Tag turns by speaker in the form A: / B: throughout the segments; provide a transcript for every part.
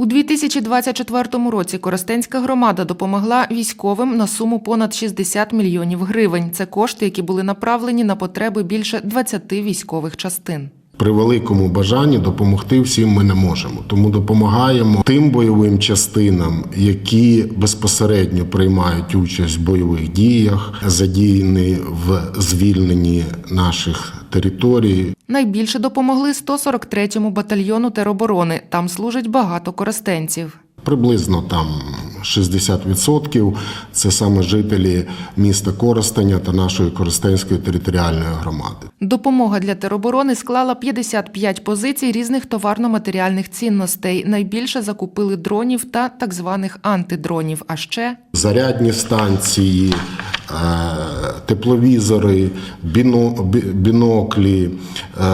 A: У 2024 році Коростенська громада допомогла військовим на суму понад 60 мільйонів гривень. Це кошти, які були направлені на потреби більше 20 військових частин.
B: При великому бажанні допомогти всім ми не можемо. Тому допомагаємо тим бойовим частинам, які безпосередньо приймають участь в бойових діях, задіяні в звільненні наших територій.
A: Найбільше допомогли 143-му батальйону тероборони. Там служить багато коростенців.
B: Приблизно там 60% це саме жителі міста Коростеня та нашої Коростенської територіальної громади.
A: Допомога для тероборони склала 55 позицій різних товарно-матеріальних цінностей. Найбільше закупили дронів та так званих антидронів. А ще
B: зарядні станції, тепловізори, біно- біноклі,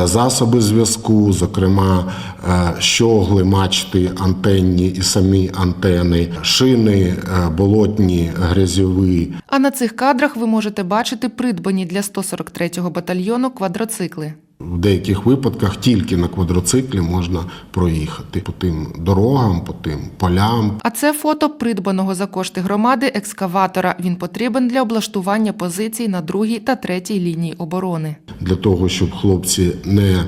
B: е, засоби зв'язку, зокрема е, щогли, мачти, антенні і самі антени, шини, е, болотні, грязьові.
A: А на цих кадрах ви можете бачити придбані для 143-го батальйону квадроцикли.
B: В деяких випадках тільки на квадроциклі можна проїхати по тим дорогам, по тим полям,
A: А це фото придбаного за кошти громади екскаватора. Він потрібен для облаштування позицій на другій та третій лінії оборони.
B: для того, щоб хлопці не е,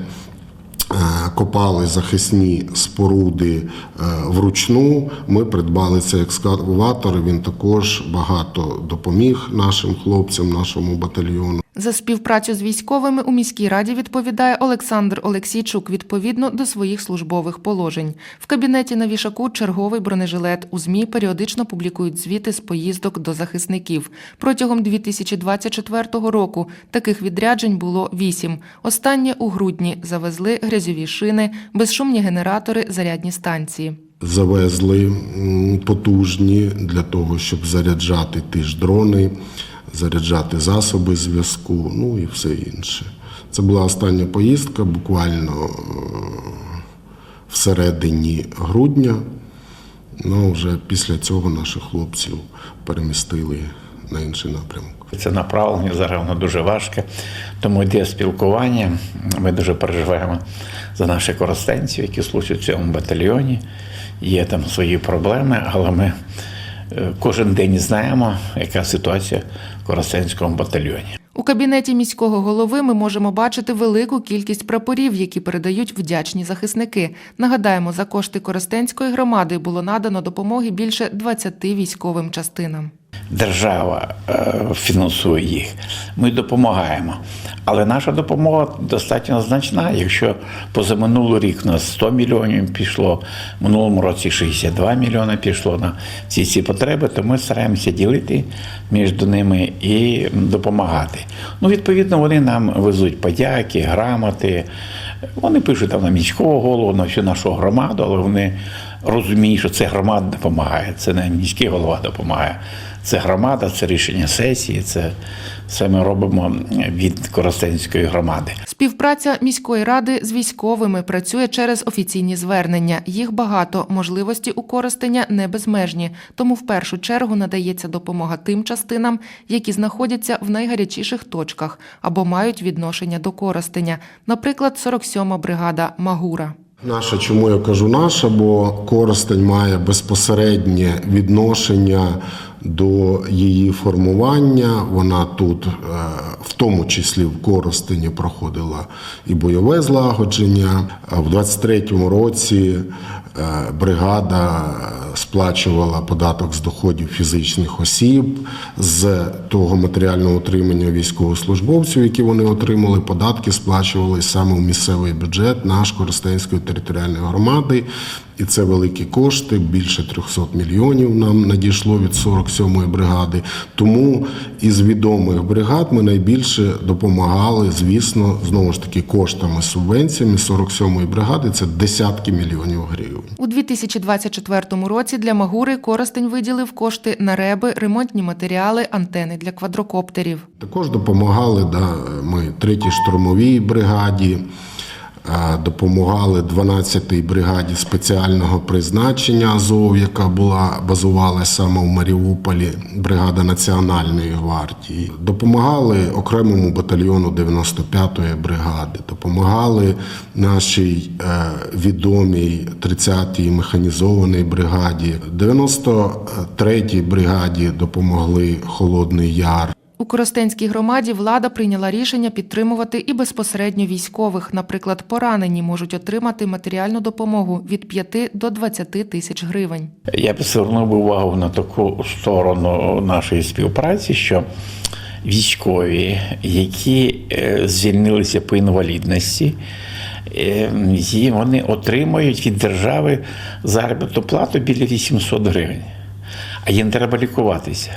B: копали захисні споруди е, вручну. Ми придбали цей екскаватор. Він також багато допоміг нашим хлопцям, нашому батальйону.
A: За співпрацю з військовими у міській раді відповідає Олександр Олексійчук відповідно до своїх службових положень. В кабінеті на вішаку черговий бронежилет. У ЗМІ періодично публікують звіти з поїздок до захисників. Протягом 2024 року таких відряджень було вісім. Останнє у грудні завезли грязьові шини, безшумні генератори, зарядні станції.
B: Завезли потужні для того, щоб заряджати ті ж дрони, заряджати засоби зв'язку, ну і все інше. Це була остання поїздка, буквально е, всередині грудня. Ну, вже після цього наших хлопців перемістили на інший напрямок.
C: Це направлення зараз дуже важке, тому йде спілкування. Ми дуже переживаємо за наших коростенців, які служать в цьому батальйоні. Є там свої проблеми, але ми кожен день знаємо, яка ситуація в Коростенському батальйоні.
A: У кабінеті міського голови ми можемо бачити велику кількість прапорів, які передають вдячні захисники. Нагадаємо, за кошти Коростенської громади було надано допомоги більше 20 військовим частинам.
C: Держава е, фінансує їх. Ми допомагаємо. Але наша допомога достатньо значна. Якщо позаминулий рік у нас 100 мільйонів пішло, в минулому році 62 мільйони пішло на всі ці потреби, то ми стараємося ділити між ними і допомагати. Ну, відповідно, вони нам везуть подяки, грамоти. Вони пишуть там на міського голову, на всю нашу громаду, але вони розуміють, що це громада допомагає, це не міський голова допомагає. Це громада, це рішення сесії, це все ми робимо від Коростенської громади.
A: Співпраця міської ради з військовими працює через офіційні звернення. Їх багато, можливості у користення не безмежні. Тому в першу чергу надається допомога тим частинам, які знаходяться в найгарячіших точках або мають відношення до користення. Наприклад, 47-ма бригада Магура.
B: Наша, чому я кажу наша, бо Коростень має безпосереднє відношення до її формування. Вона тут, е, в тому числі в Коростені, проходила і бойове злагодження. В 23-му році е, бригада сплачувала податок з доходів фізичних осіб з того матеріального утримання військовослужбовців, які вони отримали. Податки сплачували саме в місцевий бюджет наш Коростенської територіальної громади. І це великі кошти, більше 300 мільйонів нам надійшло від 47-ї бригади. Тому із відомих бригад ми найбільше допомагали, звісно, знову ж таки коштами субвенціями 47-ї бригади. Це десятки мільйонів гривень.
A: У 2024 році для Магури Коростень виділив кошти на реби, ремонтні матеріали, антени для квадрокоптерів.
B: Також допомагали да, ми третій штурмовій бригаді. Допомагали 12-й бригаді спеціального призначення Азов, яка була базувалася саме в Маріуполі, бригада Національної гвардії. Допомагали окремому батальйону 95-ї бригади, допомагали нашій е, відомій 30-й механізованій бригаді, 93-й бригаді допомогли Холодний Яр.
A: У Коростенській громаді влада прийняла рішення підтримувати і безпосередньо військових. Наприклад, поранені можуть отримати матеріальну допомогу від 5 до 20 тисяч гривень.
C: Я б звернув увагу на таку сторону нашої співпраці, що військові, які е, звільнилися по інвалідності, е, і вони отримують від держави заробітну плату біля 800 гривень. А їм треба лікуватися.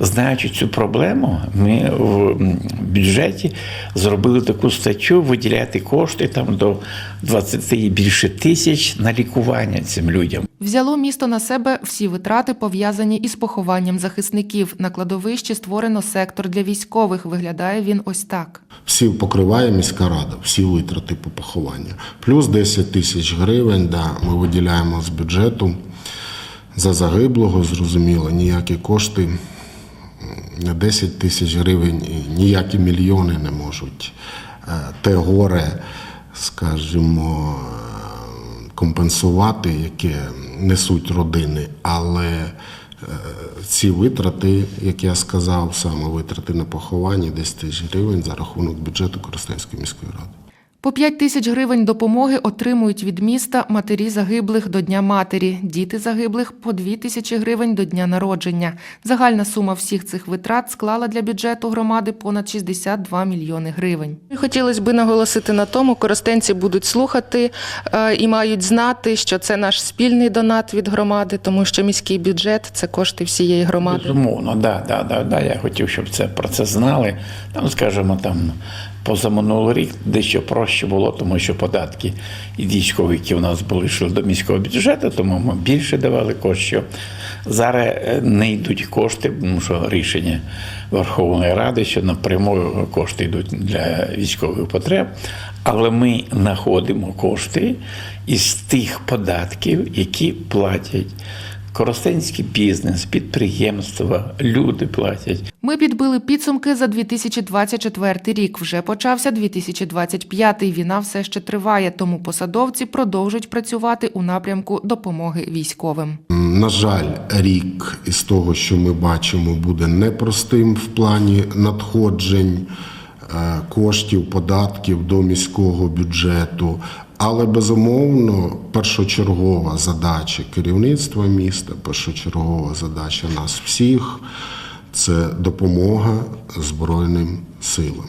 C: Знаючи цю проблему, ми в бюджеті зробили таку статтю виділяти кошти там до 20 і більше тисяч на лікування цим людям.
A: Взяло місто на себе всі витрати, пов'язані із похованням захисників. На кладовищі створено сектор для військових. Виглядає він ось так.
B: Всі покриває міська рада, всі витрати по похованню. Плюс 10 тисяч гривень, да, ми виділяємо з бюджету за загиблого, зрозуміло, ніякі кошти на 10 тисяч гривень ніякі мільйони не можуть е, те горе, скажімо, е, компенсувати, яке несуть родини. Але е, ці витрати, як я сказав, саме витрати на поховання 10 тисяч гривень за рахунок бюджету Коростенської міської ради.
A: По 5 тисяч гривень допомоги отримують від міста матері загиблих до Дня матері, діти загиблих по 2 тисячі гривень до дня народження. Загальна сума всіх цих витрат склала для бюджету громади понад 62 мільйони гривень. Хотілося б наголосити на тому, коростенці будуть слухати е, і мають знати, що це наш спільний донат від громади, тому що міський бюджет це кошти всієї громади.
C: Безумовно, да, да, да, да. Я хотів, щоб це про це знали. Там, скажімо, там позаминулий рік дещо проще було, тому що податки і військові, які у нас були, йшли до міського бюджету, тому ми більше давали коштів. Зараз е, не йдуть кошти, тому що рішення Верховної Ради, що напряму кошти йдуть для військових потреб. Але ми знаходимо кошти із тих податків, які платять Коростенський бізнес, підприємства, люди платять.
A: Ми підбили підсумки за 2024 рік. Вже почався 2025. Війна все ще триває, тому посадовці продовжують працювати у напрямку допомоги військовим.
B: На жаль, рік із того, що ми бачимо, буде непростим в плані надходжень коштів, податків до міського бюджету. Але безумовно, першочергова задача керівництва міста, першочергова задача нас всіх це допомога Збройним силам.